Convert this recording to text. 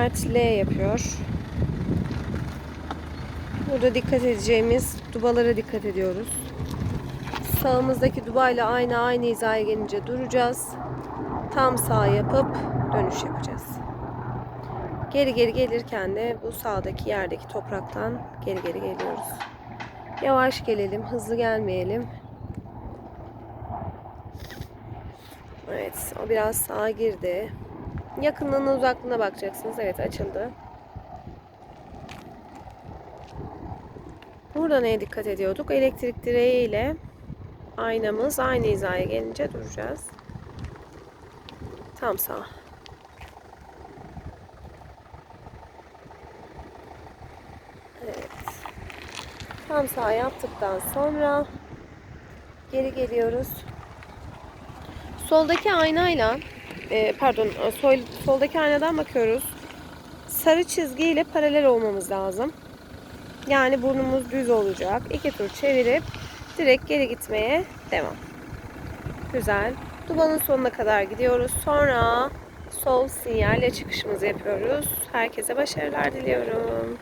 Mert L yapıyor. Burada dikkat edeceğimiz dubalara dikkat ediyoruz. Sağımızdaki dubayla aynı aynı hizaya gelince duracağız. Tam sağ yapıp dönüş yapacağız. Geri geri gelirken de bu sağdaki yerdeki topraktan geri geri geliyoruz. Yavaş gelelim, hızlı gelmeyelim. Evet, o biraz sağa girdi. Yakınlığına uzaklığına bakacaksınız. Evet açıldı. Burada neye dikkat ediyorduk? Elektrik direği ile aynamız aynı hizaya gelince duracağız. Tam sağ. Evet. Tam sağ yaptıktan sonra geri geliyoruz. Soldaki aynayla e, pardon sol, soldaki aynadan bakıyoruz. Sarı çizgiyle paralel olmamız lazım. Yani burnumuz düz olacak. İki tur çevirip direkt geri gitmeye devam. Güzel. Dubanın sonuna kadar gidiyoruz. Sonra sol sinyalle çıkışımızı yapıyoruz. Herkese başarılar diliyorum.